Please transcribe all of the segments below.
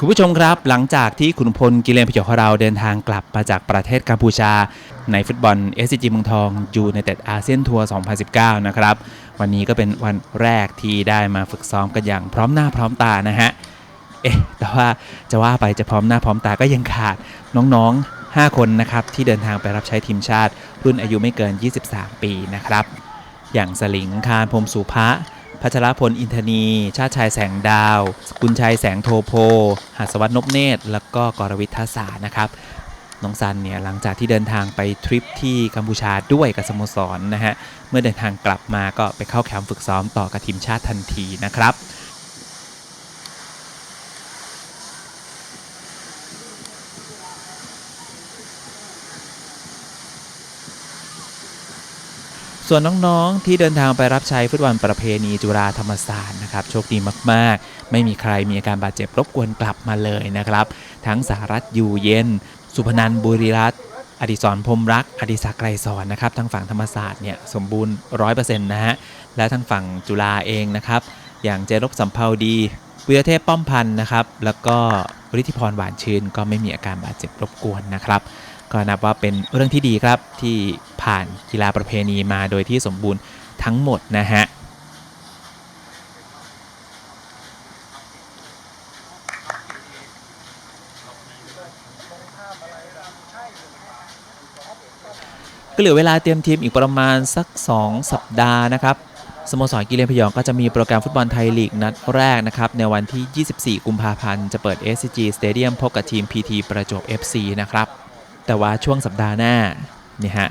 คุณผู้ชมครับ หลังจากที่ขุนพลกิเลนพยองของเราเดินทางกลับมาจากประเทศกัมพูชา ในฟุตบอล s c g เมืองทองยูในเต็ดอาเซียนทัวร์ 2019 นะครับ วันนี้ก็เป็นวันแรกที่ได้มาฝึกซ้อมกันอย่างพร้อมหน้าพร้อมตานะฮะ เอ๊ะ แต่ว่าจะว่าไปจะพร้อมหน้าพร้อมตาก็ยังขาดน้องๆ 5 คนนะครับ ที่เดินทางไปรับใช้ทีมชาติ รุ่นอายุไม่เกิน 23 ปีนะครับ อย่างสลิงคารพรมสุภะ พัชรพลอินทนี ชาติชายแสงดาวสกุลชัยแสงโทโพ หัสวัตนบเนตร แล้วก็กรวิทยาศานะครับน้องซันเนี่ยหลังจากที่เดินทางไปทริปที่กัมพูชาด้วยกับสโมสรนะฮะ เมื่อเดินทางกลับมาก็ไปเข้าแคมป์ฝึกซ้อมต่อกับทีมชาติทันทีนะครับ ส่วนน้องๆที่เดินทางไปรับใช้ฟุตบอลประเพณีจุฬาธรรมศาสตร์นะครับโชคดีมากๆ ไม่มีใครมีอาการบาดเจ็บรบกวนกลับมาเลยนะครับ ทั้งสหรัฐอยู่เย็น สุพนันบุรีรัตอดิศรพรมรัก อดิศักไกรสอนนะครับทางฝั่งธรรมศาสตร์เนี่ยสมบูรณ์100%นะฮะและทางฝั่งจุฬาเองนะครับ อย่างเจรบสัมภาวดีวิรเทพป้อมพันธ์นะครับ แล้วก็ฤทธิพรหวานชื่นก็ไม่มีอาการบาดเจ็บรบกวนนะครับ ก็นับว่าเป็นเรื่องที่ดีครับที่ผ่านกีฬาประเพณีมาโดยที่สมบูรณ์ทั้งหมดนะฮะก็เหลือเวลาเตรียมทีมอีกประมาณสัก 2 สัปดาห์นะครับสโมสรกีฬาพยองก็จะมีโปรแกรมฟุตบอลไทยลีกนัดแรกนะครับในวันที่ 24 กุมภาพันธ์ จะเปิด SCG Stadium พบกับทีม PT ประจวบ FC นะครับ แต่ว่าช่วงสัปดาห์หน้านี่ฮะ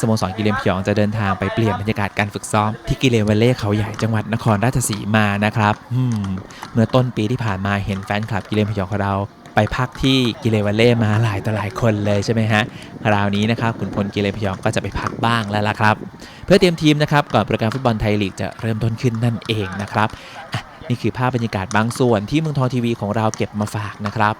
สโมสรกิเลนพยองจะเดินทางไปเปลี่ยนบรรยากาศการฝึกซ้อม ที่กิเลนวัลเล่เขาใหญ่จังหวัดนครราชสีมานะครับอืมเมื่อต้นปีที่ผ่านมาเห็นแฟนคลับกิเลนพยองของเราไปพักที่กิเลนวัลเล่มาหลายต่อหลายคนเลยใช่ไหมฮะคราวนี้นะครับขุนพลกิเลนพยองก็จะไปพักบ้างแล้วล่ะครับ เพื่อเตรียมทีมนะครับก่อนโปรแกรมฟุตบอลไทยลีกจะเริ่มต้นขึ้นนั่นเองนะครับนี่คือภาพบรรยากาศบางส่วนที่เมืองทองทีวีของเราเก็บมาฝากนะครับ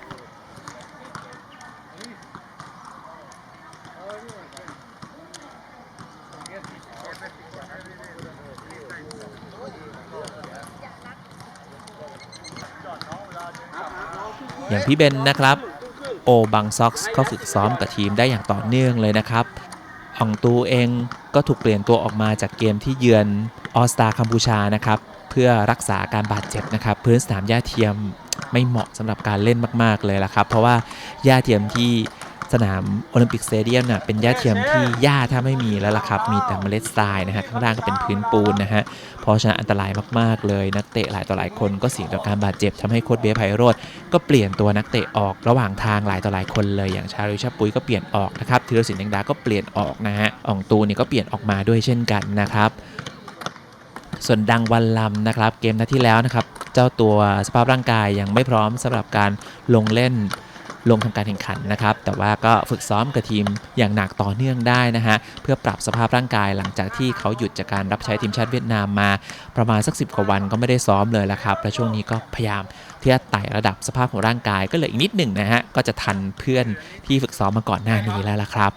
อย่างพี่เบนนะครับ โอบังซ็อกซ์ก็ฝึกซ้อมกับทีมได้อย่างต่อเนื่องเลยนะครับอองตูเองก็ถูกเปลี่ยนตัวออกมาจากเกมที่เยือนออสตาคัมพูชานะครับ เพื่อรักษาการบาดเจ็บนะครับ พื้นสนามหญ้าเทียมไม่เหมาะสำหรับการเล่นมาก ๆ เลยละครับ เพราะว่าหญ้าเทียมที่ สนามโอลิมปิกสเตเดียมน่ะเป็นหญ้าเทียมที่หญ้าถ้าไม่มีแล้วล่ะครับ มีแต่เมล็ดทรายนะฮะข้างล่างก็เป็นพื้นปูนนะฮะเพราะฉะนั้นอันตรายมากๆเลย นักเตะหลายต่อหลายคนก็เสี่ยงต่อการบาดเจ็บทำให้โค้ชเบียร์ไพโรธก็เปลี่ยนตัวนักเตะออกระหว่างทางหลายต่อหลายคนเลยอย่างชาลิชาปุยก็เปลี่ยนออกนะครับธีรศิลป์แดงดาก็เปลี่ยนออกนะฮะอ่องตูนี่ก็เปลี่ยนออกมาด้วยเช่นกันนะครับส่วนดังวันลำนะครับ เกมนัดที่แล้วนะครับ เจ้าตัวสภาพร่างกายยังไม่พร้อมสำหรับการลงเล่น ลงทำการแข่งขันนะครับ แต่ว่าก็ฝึกซ้อมกับทีมอย่างหนักต่อเนื่องได้นะฮะ เพื่อปรับสภาพร่างกายหลังจากที่เขาหยุดจากการรับใช้ทีมชาติเวียดนามมา ประมาณสัก 10 กว่าวันก็ไม่ได้ซ้อมเลยละครับ และช่วงนี้ก็พยายามที่จะไต่ระดับสภาพของร่างกายก็เหลืออีกนิดหนึ่งนะฮะ ก็จะทันเพื่อนที่ฝึกซ้อมมาก่อนหน้านี้แล้วละครับ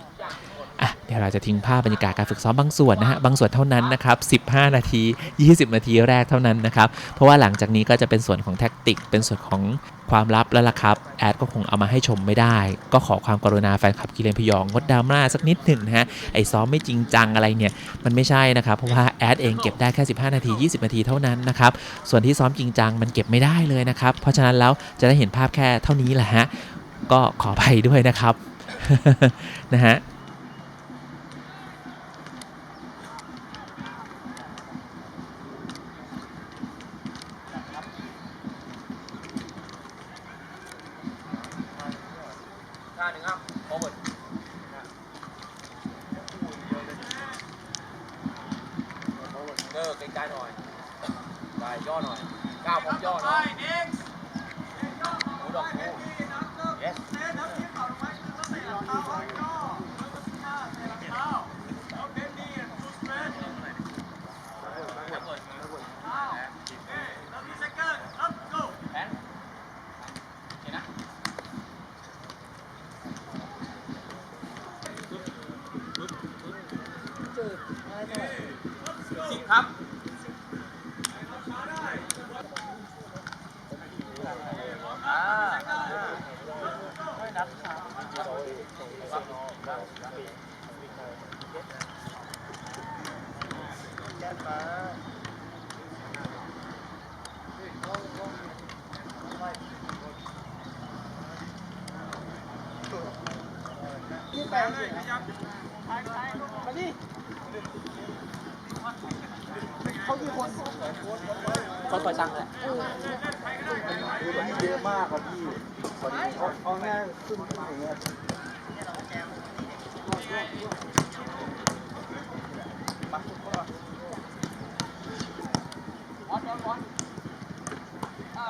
อะเดี๋ยวเราจะทิ้งภาพบรรยากาศการฝึกซ้อมบางส่วนนะฮะบางส่วนเท่านั้นนะครับ 15 นาที 20 นาทีแรกเท่านั้นนะครับ เพราะว่าหลังจากนี้ก็จะเป็นส่วนของแท็กติก เป็นส่วนของความลับแล้วล่ะครับ แอดก็คงเอามาให้ชมไม่ได้ ก็ขอความกรุณาแฟนคลับกิเลนพยองงดดราม่าสักนิดหนึ่งนะฮะไอซ้อมไม่จริงจังอะไรเนี่ยมันไม่ใช่นะครับ เพราะว่าแอดเองเก็บได้แค่ 15 นาที 20 นาทีเท่านั้นนะครับส่วนที่ซ้อมจริงจังมันเก็บไม่ได้เลยนะครับเพราะฉะนั้นแล้วจะได้เห็นภาพแค่เท่านี้แหละฮะก็ขออภัยด้วยนะครับนะฮะ ท่าหนึ่งครับ forward เออเกรงใจหน่อยได้ย่อหน่อยก้าวพร้อมย่อหน่อยหูดอกหู yes แผนเห็นนะ สิบครับอ่า คนปล่อยตังค์เลย คือแบบเยอะ มากกว่าพี่พอาแง่ขึ้นขึ้นอย่างเงี้ยตัวเดียวต้นเฮ้ยเอา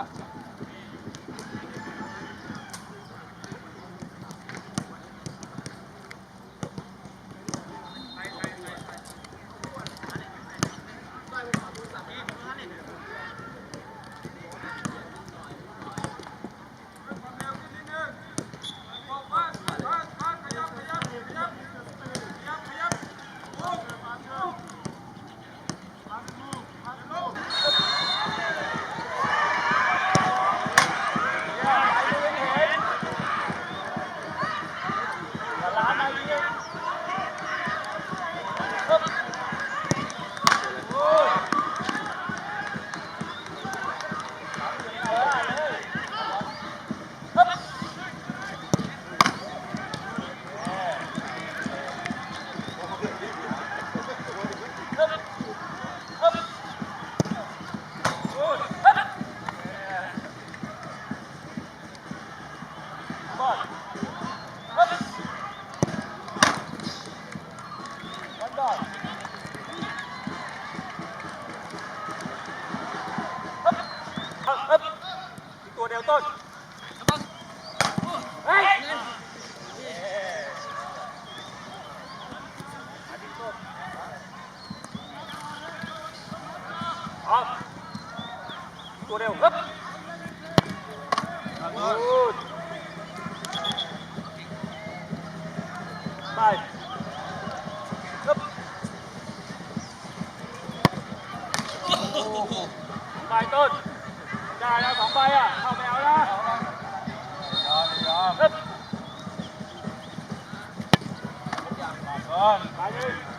ตัวเดียวฮึบกูด ได้แล้วสองใบอะ เข้าไปเอานะยอมยอมไปเลย